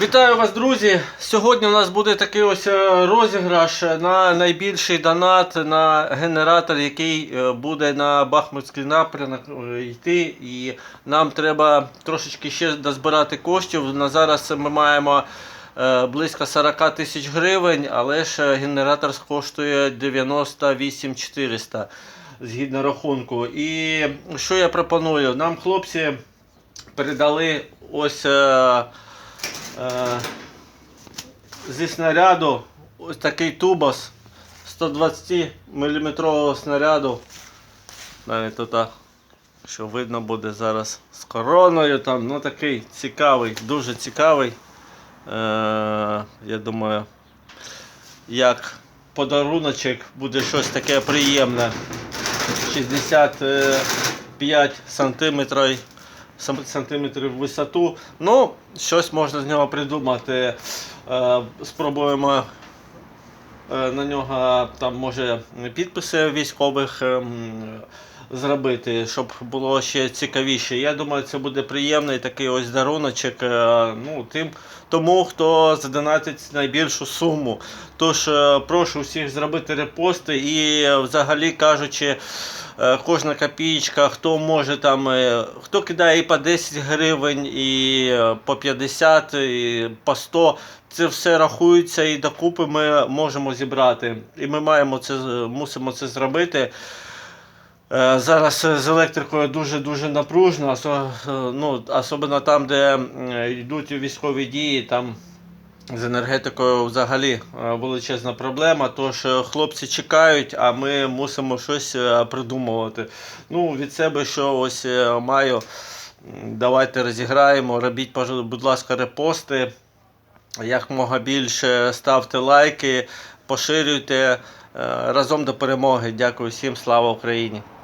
Вітаю вас, друзі! Сьогодні у нас буде такий ось е, розіграш на найбільший донат на генератор, який е, буде на Бахмутський напрямок е, йти. І нам треба трошечки ще дозбирати коштів. На зараз ми маємо е, близько 40 тисяч гривень, але ж е, генератор коштує 98 400 згідно рахунку. І що я пропоную? Нам хлопці передали ось. Е, зі снаряду ось такий тубос 120 мм снаряду. Навіть тут, що видно буде зараз з короною там, ну такий цікавий, дуже цікавий. Е, я думаю, як подаруночок буде щось таке приємне. 65 сантиметрів сантиметрів в висоту. Ну, щось можна з нього придумати. Е, Спробуємо е, на нього там може підписи військових ем, зробити, щоб було ще цікавіше. Я думаю, це буде приємний такий ось даруночок е, ну, тим, тому, хто задонатить найбільшу суму. Тож е, прошу всіх зробити репости і взагалі кажучи. е, Кожна копієчка, хто може там, хто кидає і по 10 гривень, і по 50, і по 100, це все рахується і докупи ми можемо зібрати. І ми маємо це, мусимо це зробити. Е, Зараз е, з електрикою дуже-дуже напружно, е, ну, особливо там, де йдуть військові дії, там з енергетикою взагалі величезна проблема. Тож хлопці чекають, а ми мусимо щось придумувати. Ну, від себе, що ось маю, давайте розіграємо. Робіть, будь ласка, репости. Як мога більше ставте лайки, поширюйте. Разом до перемоги. Дякую всім, слава Україні!